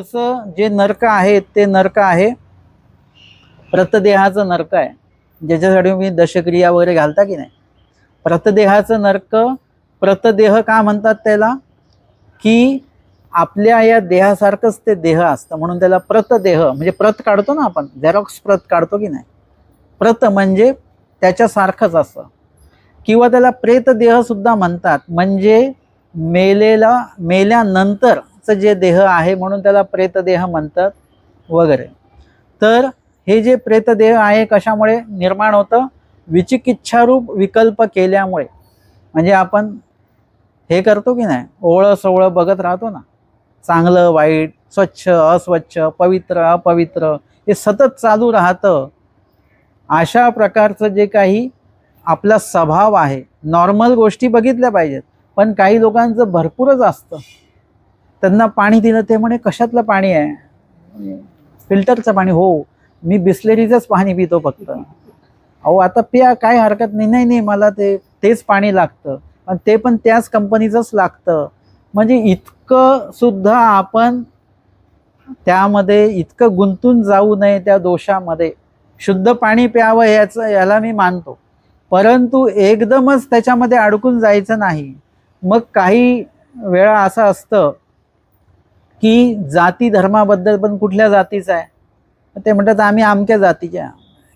पुढचं जे नरक आहे ते नरक आहे. प्रतदेहाचं नरक आहे. ज्याच्यासाठी मी दशक्रिया वगैरे घालता की नाही? प्रतदेहाचं नरक प्रतदेह का म्हणतात त्याला? की आपल्या या देहासारखंच ते देह असतं. म्हणून त्याला प्रतदेह म्हणजे प्रत काढतो ना आपण. झेरॉक्स प्रत काढतो की नाही? प्रत म्हणजे त्याच्यासारखंच असतं किंवा त्याला प्रेतदेह सुद्धा म्हणतात. म्हणजे मेलेला मेल्यानंतर जे देह आहे म्हणून त्याला प्रेतदेह म्हणतात वगैरे. तर हे जे प्रेतदेह आहे कशामुळे निर्माण होतं? विचिकिच्छारूप विकल्प केल्यामुळे. म्हणजे आपण हे करतो की नाही? ओळं सोवळं बघत राहतो ना. चांगलं वाईट स्वच्छ अस्वच्छ पवित्र अपवित्र हे सतत चालू राहतं. अशा प्रकारचं जे काही आपला स्वभाव आहे नॉर्मल गोष्टी बघितल्या पाहिजेत. पण काही लोकांचं भरपूरच असतं. त्यांना पाणी दिलं ते म्हणे कशातलं पाणी आहे? फिल्टरचं पाणी. हो मी बिस्लेरीचंच पाणी पितो फक्त. अहो आता प्या काय हरकत नाही. नाही नाही मला ते तेच पाणी लागतं. पण ते पण त्याच कंपनीचंच लागतं. म्हणजे इतकं सुद्धा आपण त्यामध्ये इतकं गुंतून जाऊ नये त्या दोषामध्ये. शुद्ध पाणी प्यावं याचं याला मी मानतो. परंतु एकदमच त्याच्यामध्ये अडकून जायचं नाही. मग काही वेळा असं असतं की जाती धर्माबद्दल पण कुठल्या जातीचं आहे? ते म्हणतात आम्ही आमच्या जातीच्या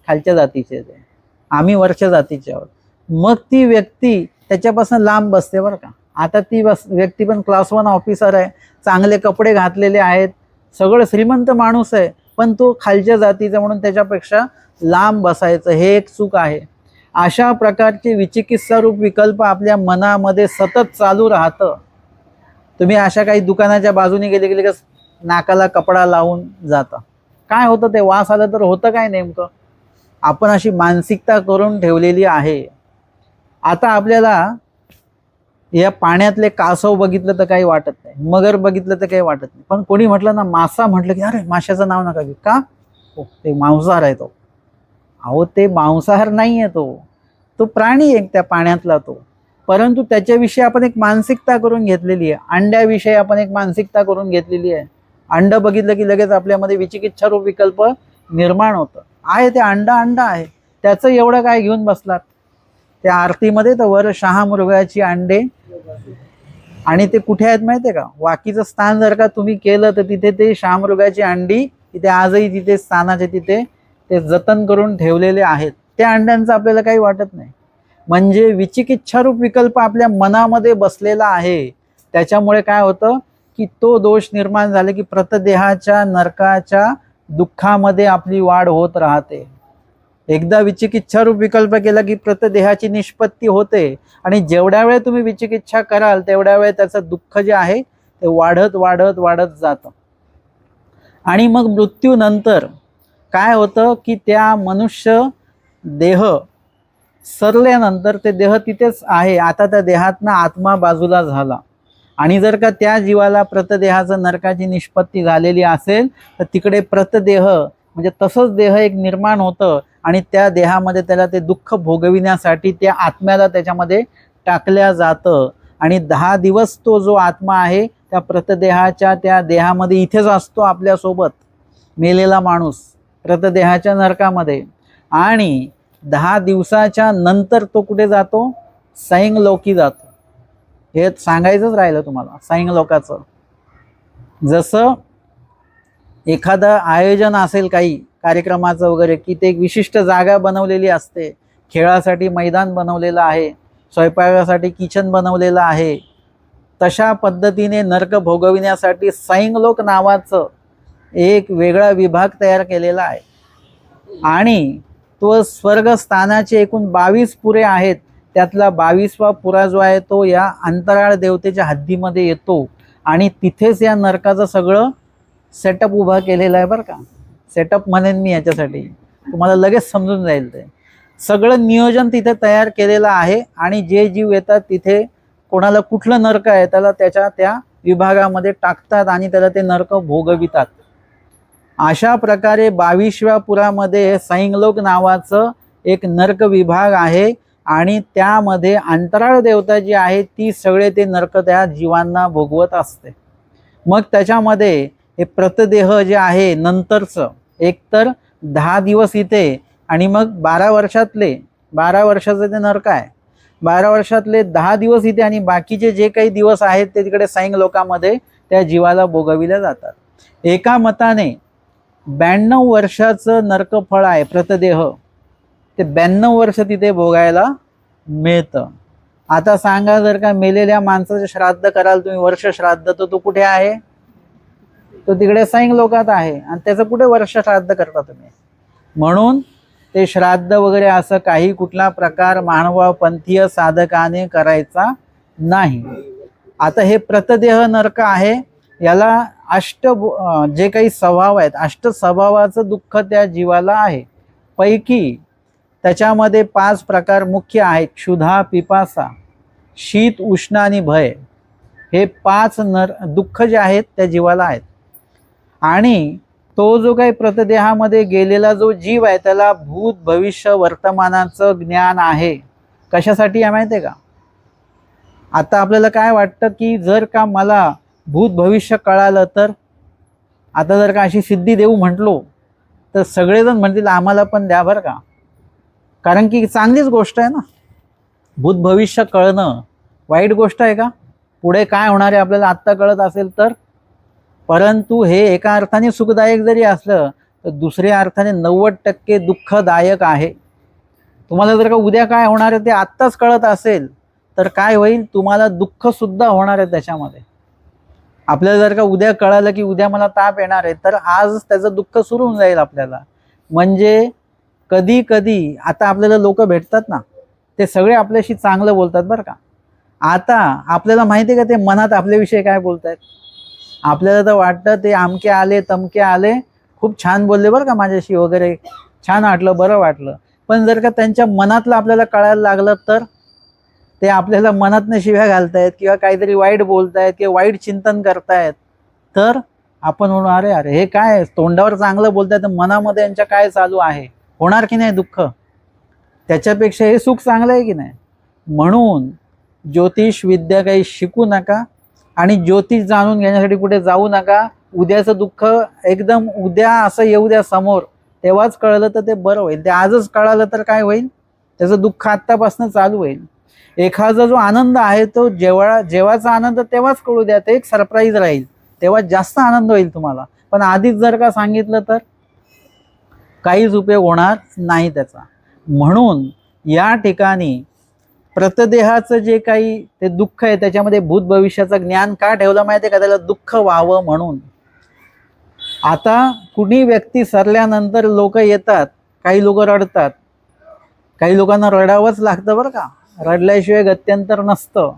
खालच्या जातीचे ते. आम्ही वरच्या जातीचे आहोत. मग ती व्यक्ती त्याच्यापासून लांब बसते बरं का. आता ती बस व्यक्ती पण क्लास वन ऑफिसर आहे. चांगले कपडे घातलेले आहेत. सगळं श्रीमंत माणूस आहे. पण तो खालच्या जातीचा म्हणून त्याच्यापेक्षा लांब बसायचं हे एक चूक आहे. अशा प्रकारचे विचिकित्सारूप विकल्प आपल्या मनामध्ये सतत चालू राहतं. तुम्ही अशा काही दुकानाच्या बाजूने गेले गेले का नाकाला कपडा लावून जाता. काय होतं ते? वास आलं तर होतं काय नेमकं? आपण अशी मानसिकता करून ठेवलेली आहे. आता आपल्याला या पाण्यातले कासव बघितलं तर काही वाटत नाही. मगर बघितलं तर काही वाटत नाही. पण कोणी म्हटलं ना मासा म्हटलं की अरे माशाचं नाव नका घेऊ. का? हो ते मांसाहार आहे तो. अहो ते मांसाहार नाही आहे तो. तो प्राणी आहे त्या पाण्यातला तो. परंतु त्याच्याविषयी आपण एक मानसिकता करून घेतलेली आहे. अंड्याविषयी आपण एक मानसिकता करून घेतलेली आहे. अंड बघितलं की लगेच आपल्यामध्ये विचिकित्सारूप विकल्प निर्माण होतं. आहे ते अंडा अंडा आहे. त्याचं एवढं काय घेऊन बसलात? त्या आरतीमध्ये तर वर शहामृगाची अंडे आणि ते कुठे आहेत माहिती आहे का? वाकीचं स्थान जर का तुम्ही केलं तर तिथे ते शहामृगाची अंडी तिथे आजही तिथे स्थानाचे तिथे ते जतन करून ठेवलेले आहेत. त्या अंड्यांचं आपल्याला काही वाटत नाही. म्हणजे विचिकिच्छारूप विकल्प आपल्या मनामध्ये बसलेला आहे. त्याच्यामुळे काय होतं की तो दोष निर्माण झाले की प्रतदेहाच्या नरकाच्या दुःखामध्ये आपली वाढ होत राहते. एकदा विचिकिच्छारूप विकल्प केला की प्रतदेहाची निष्पत्ती होते आणि जेवढ्या वेळ तुम्ही विचिकिच्छा कराल तेवढ्या वेळ त्याचं दुःख जे आहे ते वाढत वाढत वाढत जातं. आणि मग मृत्यूनंतर काय होतं की त्या मनुष्य देह सरल्यानंतर ते देह तिथेच आहे. आता त्या देहातनं आत्मा बाजूला झाला. आणि जर का त्या जीवाला प्रतदेहाचं नरकाची निष्पत्ती झालेली असेल तर तिकडे प्रतदेह म्हणजे तसंच देह एक निर्माण होतं आणि त्या देहामध्ये त्याला ते दुःख भोगविण्यासाठी त्या आत्म्याला त्याच्यामध्ये टाकल्या जातं. आणि दहा दिवस तो जो आत्मा आहे त्या प्रतदेहाच्या त्या देहामध्ये इथेच असतो आपल्यासोबत. मेलेला माणूस प्रतदेहाच्या नरकामध्ये. आणि दहा दिवसाच्या नंतर तो कुठे जातो? सैंग लोकी जातो. हे सांगायचंच राहिलं तुम्हाला सैंग लोकाचं. जसं एखादं आयोजन असेल काही कार्यक्रमाचं वगैरे की ते एक विशिष्ट जागा बनवलेली असते. खेळासाठी मैदान बनवलेलं आहे स्वयंपाकासाठी किचन बनवलेलं आहे. तशा पद्धतीने नरक भोगविण्यासाठी सैंगलोक नावाचं एक वेगळा विभाग तयार केलेला आहे. आणि तो स्वर्गस्थानाचे एकूण बावीस पुरे आहेत. त्यातला बावीसवा पुरा जो आहे तो या अंतराळ देवतेच्या हद्दीमध्ये येतो. आणि तिथेच या नरकाचं सगळं सेटअप उभा केलेला आहे बरं का. सेटअप म्हणेन मी याच्यासाठी. तुम्हाला लगेच समजून जाईल ते. सगळं नियोजन तिथे तयार केलेलं आहे आणि जे जीव येतात तिथे कोणाला कुठलं नरक आहे त्याला त्याच्या त्या विभागामध्ये टाकतात आणि त्याला ते नरक भोगवितात. अशा प्रकारे बावीसव्या पुरामध्ये सैंगलोक नावाचं एक नरक विभाग आहे आणि त्यामध्ये अंतराळ देवता जी आहे ती सगळे ते नरक त्या जीवांना भोगवत असते. मग त्याच्यामध्ये हे प्रतदेह जे आहे नंतरचं एकतर दहा दिवस इथे आणि मग बारा वर्षातले बारा वर्षाचं ते नरक आहे. बारा वर्षातले दहा दिवस इथे आणि बाकीचे जे काही दिवस आहेत ते तिकडे साईंग लोकांमध्ये त्या जीवाला भोगविल्या जातात. एका मताने ब्याण्णव वर्षाचं नरकफळ आहे प्रतदेह. ते ब्याण्णव वर्ष तिथे भोगायला मिळतं. आता सांगा जर का मेलेल्या माणसाचं श्राद्ध कराल तुम्ही वर्ष श्राद्ध तर तो कुठे आहे? तो तिकडे सैंग लोकात आहे आणि त्याचं कुठे वर्ष श्राद्ध करता तुम्ही? म्हणून ते श्राद्ध वगैरे असं काही कुठला प्रकार मानवापंथीय साधकाने करायचा नाही. आता हे प्रतदेह नरक आहे याला अष्ट जे काही स्वभाव आहेत अष्ट स्वभावाचं दुःख त्या जीवाला आहे. पैकी त्याच्यामध्ये पाच प्रकार मुख्य आहेत. क्षुधा पिपासा शीत उष्ण आणि भय. हे पाच नर दुःख जे आहेत त्या जीवाला आहेत. आणि तो जो काही प्रतदेहामध्ये गेलेला जो जीव आहे त्याला भूत भविष्य वर्तमानाचं ज्ञान आहे. कशासाठी आहे माहिती आहे का? आता आपल्याला काय वाटतं की जर का मला भूत भविष्य कळालं तर? आता जर का अशी सिद्धी देऊ म्हटलो तर सगळेजण म्हणतील आम्हाला पण द्या बरं का? कारण की चांगलीच गोष्ट आहे ना. भूत भविष्य कळणं वाईट गोष्ट आहे का? पुढे काय होणार आहे आपल्याला आत्ता कळत असेल तर? परंतु हे एका अर्थाने सुखदायक जरी असलं तर दुसऱ्या अर्थाने नव्वद टक्के दुःखदायक आहे. तुम्हाला जर का उद्या काय होणार आहे ते आत्ताच कळत असेल तर काय होईल? तुम्हाला दुःखसुद्धा होणार आहे त्याच्यामध्ये. आपल्याला जर का उद्या कळालं की उद्या मला ताप येणार आहे तर आज त्याचं दुःख सुरू होऊन जाईल आपल्याला. म्हणजे कधी कधी आता आपल्याला लोक भेटतात ना ते सगळे आपल्याशी चांगलं बोलतात बरं का. आता आपल्याला माहिती आहे का ते मनात आपल्याविषयी काय बोलत आहेत आपल्याला तर वाटतं ते आमके आले तमके आले खूप छान बोलले बरं का माझ्याशी वगैरे. छान वाटलं बरं वाटलं. पण जर का त्यांच्या मनातलं आपल्याला कळायला लागलं तर? ते आपल्याला मनातनं शिव्या घालतायत किंवा काहीतरी वाईट बोलतायत किंवा वाईट चिंतन करतायत. तर आपण म्हणू अरे अरे हे काय तोंडावर चांगलं बोलताय तर मनामध्ये यांच्या काय चालू आहे? होणार की नाही दुःख? त्याच्यापेक्षा हे सुख चांगलं आहे की नाही? म्हणून ज्योतिष विद्या काही शिकू नका आणि ज्योतिष जाणून घेण्यासाठी कुठे जाऊ नका. उद्याचं दुःख एकदम उद्या असं येऊ द्या समोर. तेव्हाच कळलं तर ते बरं होईल. ते आजच कळालं तर काय होईल? त्याचं दुःख आत्तापासून चालू होईल. एखादा जो आनंद आहे तो जेव्हा जेव्हाचा आनंद तेव्हाच कळू द्या ते एक सरप्राईज राहील. तेव्हा जास्त आनंद होईल तुम्हाला. पण आधीच जर का सांगितलं तर काहीच उपयोग होणार नाही त्याचा. म्हणून या ठिकाणी प्रतदेहाचं जे काही ते दुःख आहे त्याच्यामध्ये भूत भविष्याचं ज्ञान का ठेवलं माहिती आहे का? त्याला दुःख व्हावं म्हणून. आता कुणी व्यक्ती सरल्यानंतर लोक येतात काही लोक रडतात. काही लोकांना रडावंच लागतं बरं का? रडल्याशिवाय गत्यंतर नसतं.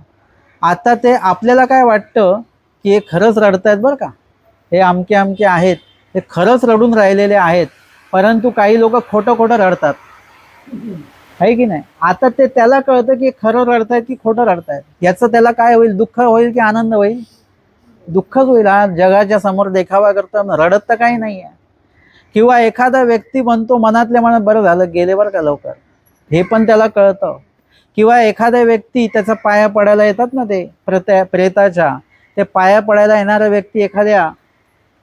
आता ते आपल्याला काय वाटतं की हे खरंच रडतायत बरं का? हे आमके आमके आहेत. हे खरंच रडून राहिलेले आहेत. परंतु काही लोक खोटं खोटं रडतात. आहे की नाही? आता ते त्याला कळतं की खरं रडतायत की खोटं रडतायत. याचं त्याला काय होईल? दुःख होईल की आनंद होईल? दुःखच होईल. हा जगाच्या समोर देखावा करता रडत तर काही नाही आहे. किंवा एखादा व्यक्ती म्हणतो मनातल्या मनात बरं झालं गेले बरं का लवकर? हे पण त्याला कळतं. किंवा एखाद्या व्यक्ती त्याचा पाया पडायला येतात ना ते प्रत्या प्रेताच्या ते पाया पडायला येणारा व्यक्ती एखाद्या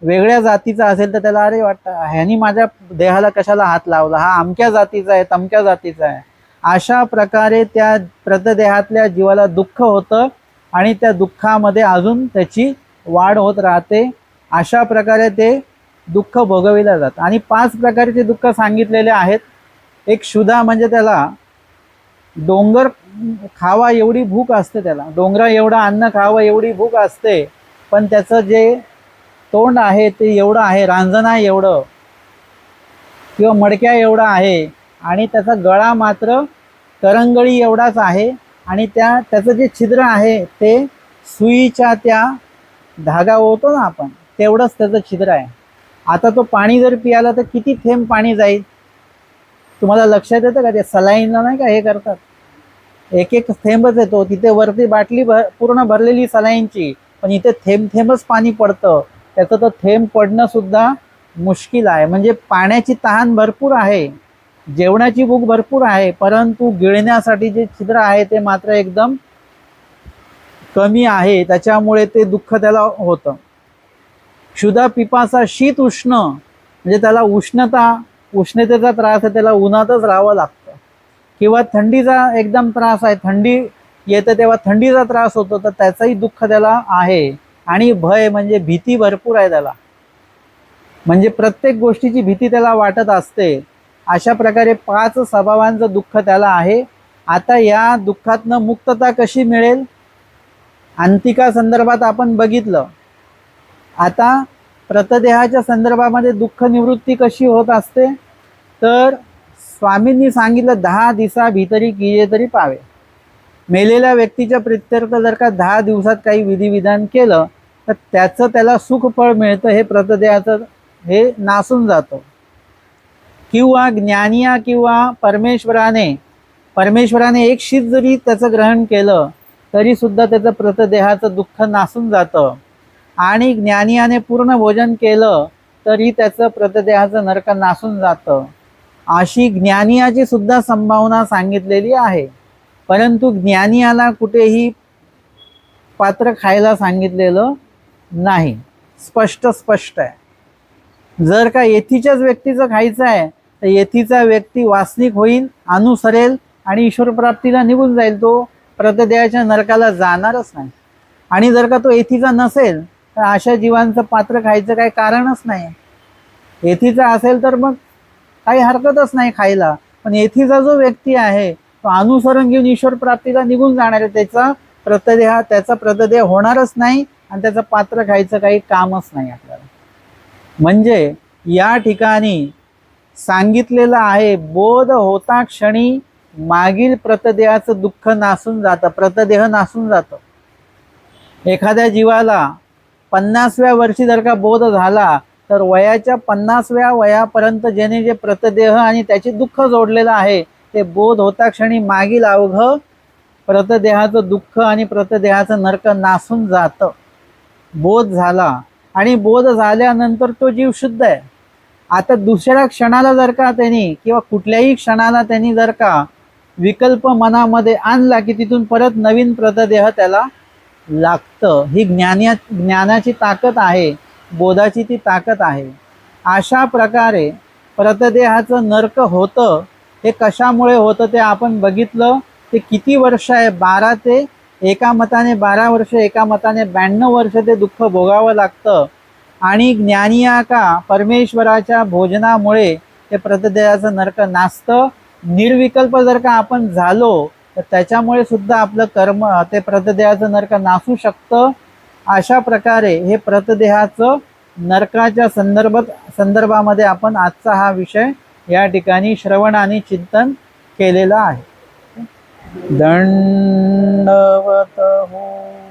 वेगळ्या जातीचा असेल तर त्याला अरे वाटतं ह्यानी माझ्या देहाला कशाला हात लावला? हा अमक्या जातीचा आहे तमक्या जातीचा आहे. अशा प्रकारे त्या प्रतदेहातल्या जीवाला दुःख होतं आणि त्या दुःखामध्ये अजून त्याची वाढ होत राहते. अशा प्रकारे ते दुःख भोगविलं जातं आणि पाच प्रकारचे दुःख सांगितलेले आहेत. एक क्षुधा म्हणजे त्याला डोंगर खावा एवढी भूक असते त्याला. डोंगरा एवढं अन्न खावं एवढी भूक असते. पण त्याचं जे तोंड आहे ते एवढं आहे रांजणा एवढं किंवा मडक्या एवढा आहे आणि त्याचा गळा मात्र करंगळी एवढाच आहे आणि त्या त्याचं जे छिद्र आहे ते सुईच्या त्या धागा होतो ना आपण तेवढंच त्याचं छिद्र आहे. आता तो पाणी जर पियाला तर किती थेंब पाणी जाईल? तुम्हाला लक्षात येतं का ते सलाईनला नाही का हे करतात? एक एक थेंबच येतो. तिथे वरती बाटली भर पूर्ण भरलेली सलाईनची. पण इथे थेंब थेंबच पाणी पडतं. त्याचं तर थेंब पडणं सुद्धा मुश्किल आहे. म्हणजे पाण्याची तहान भरपूर आहे. जेवणाची भूक भरपूर आहे. परंतु गिळण्यासाठी जे छिद्र आहे ते मात्र एकदम कमी आहे. त्याच्यामुळे ते दुःख त्याला होतं. क्षुधा पिपासा शीत उष्ण. म्हणजे त्याला उष्णता उष्णतेचा त्रास आहे त्याला उन्हातच राहावं लागतं. किंवा थंडीचा एकदम त्रास आहे थंडी येते तेव्हा थंडीचा त्रास होतो तर त्याचंही दुःख त्याला आहे. आणि भय म्हणजे भीती भरपूर आहे त्याला. म्हणजे प्रत्येक गोष्टीची भीती त्याला वाटत असते. अशा प्रकारे पाच स्वभावांचं दुःख त्याला आहे. आता या दुःखातनं मुक्तता कशी मिळेल? अंतिका संदर्भात आपण बघितलं. आता प्रतदेहाच्या संदर्भामध्ये दुःख निवृत्ती कशी होत असते? तर स्वामींनी सांगितलं दहा दिवसा भीतरी किजे तरी पावे. मेलेल्या व्यक्तीच्या प्रित्यर्थ जर का दहा दिवसात काही विधिविधान केलं तर त्याचं त्याला सुखफळ मिळतं हे प्रतदेहाचं हे नासून जातं. किंवा ज्ञानिया किंवा परमेश्वराने परमेश्वराने एक शीत जरी त्याचं ग्रहण केलं तरीसुद्धा त्याचं प्रतदेहाचं दुःख नासून जातं. आणि ज्ञानियाने पूर्ण भोजन केलं तरी त्याचं प्रतदेहाचं नरक नासून जातं. अशी ज्ञानियाची सुद्धा संभावना सांगितलेली आहे. परंतु ज्ञानियाला कुठेही पात्र खायला सांगितलेलं नाही. स्पष्ट स्पष्ट आहे. जर का येथीच्याच व्यक्तीचं खायचं आहे तर येथीचा व्यक्ती वासनिक होईल अनुसरेल आणि ईश्वरप्राप्तीला निघून जाईल. तो प्रतदेहाच्या नरकाला जाणारच नाही. आणि जर का तो येथीचा नसेल तर अशा जीवांचं पात्र खायचं काही कारणच नाही. येथीचा असेल तर मग काही हरकतच नाही खायला. पण येथीचा जो व्यक्ती आहे तो अनुसरण घेऊन ईश्वर प्राप्तीला निघून जाणार आहे. त्याचा प्रतदेह त्याचा प्रतदेह होणारच नाही आणि त्याचं पात्र खायचं काही कामच नाही आपल्याला. म्हणजे या ठिकाणी सांगितलेलं आहे बोध होता क्षणी मागील प्रतदेहाचं दुःख नासून जातं प्रतदेह नासून जातं. एखाद्या जीवाला पन्नासव्या वर्षी जर का बोध झाला तर वयाच्या पन्नासव्या वयापर्यंत ज्याने जे प्रतदेह आणि त्याचे दुःख जोडलेलं आहे ते बोध होता क्षणी मागील अवघ प्रतदेहाचं दुःख आणि प्रतदेहाचं नरक नासून जातं. बोध झाला आणि बोध झाल्यानंतर तो जीव शुद्ध आहे. आता दुसऱ्या क्षणाला जर का त्यांनी किंवा कुठल्याही क्षणाला त्यांनी जर का विकल्प मनामध्ये आणला की तिथून परत नवीन प्रतदेह त्याला लागतं. ही ज्ञान्या ज्ञानाची ताकद आहे. बोधाची ती ताकद आहे. अशा प्रकारे प्रतदेहाचं नर्क होतं हे कशामुळे होतं ते आपण बघितलं ते किती वर्ष आहे? बारा ते एका मताने बारा वर्ष एका मताने ब्याण्णव वर्ष ते दुःख भोगावं लागतं. आणि ज्ञानिया का परमेश्वराच्या भोजनामुळे ते प्रतदेहाचं नर्क नाचतं निर्विकल्प जर का आपण झालो तर त्याच्यामुळे सुद्धा आपलं कर्म ते प्रतदेहाचं नर्क नासू शकतं. अशा प्रकारे हे प्रतदेहाचं नरकाच्या संदर्भात संदर्भामध्ये आपण आजचा हा विषय या ठिकाणी श्रवण आणि चिंतन केलेला आहे. दंडवत हो.